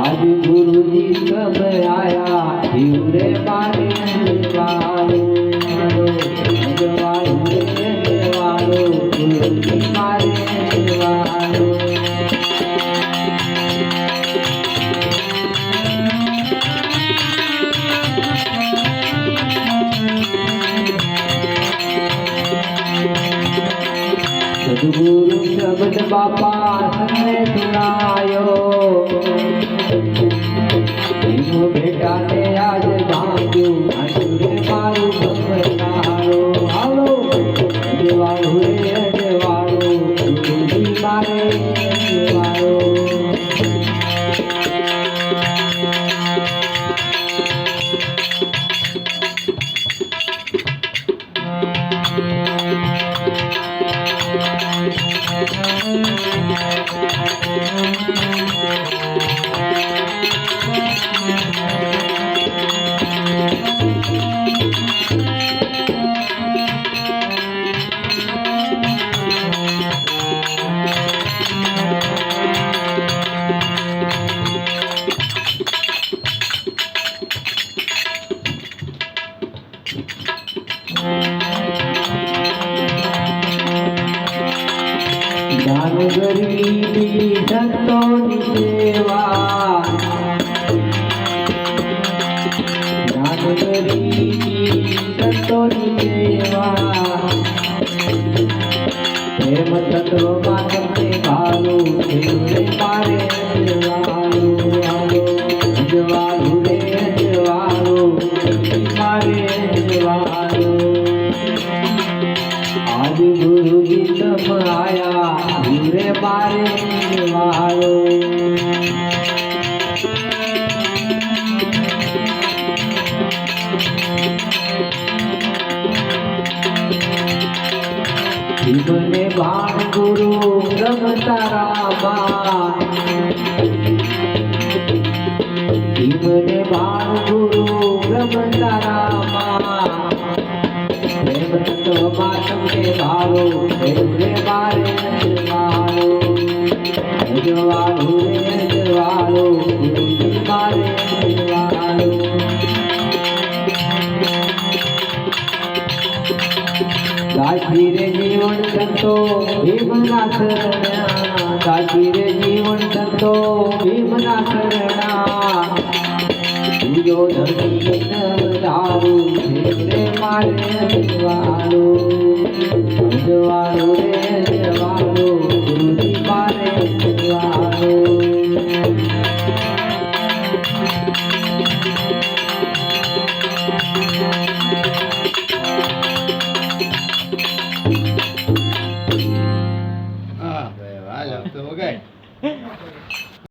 आज गुरु जी का સદગુરુ શબ્દ બાપા સને સુનાયો એનો બેટાને આજ ભાગ્યું આટુરે મારું સમજનારો હાલો દેવાળો રે દેવાળો મારે દેવાળો Thank mm -hmm. you. दान गरीब की सेवा आया पूरे बारे निवारो। शिवने भान गुरु रमतारा शिवने भान गुरु रमतारा प्रेम तो के भारो प्रेम દાસી રે જીવન સંતો ભીમના શરણા દાસી રે જીવન સંતો ભીમના શરણા પૂજો ધની દારૂ રે મારે જવાલો જવાલો રે Okay.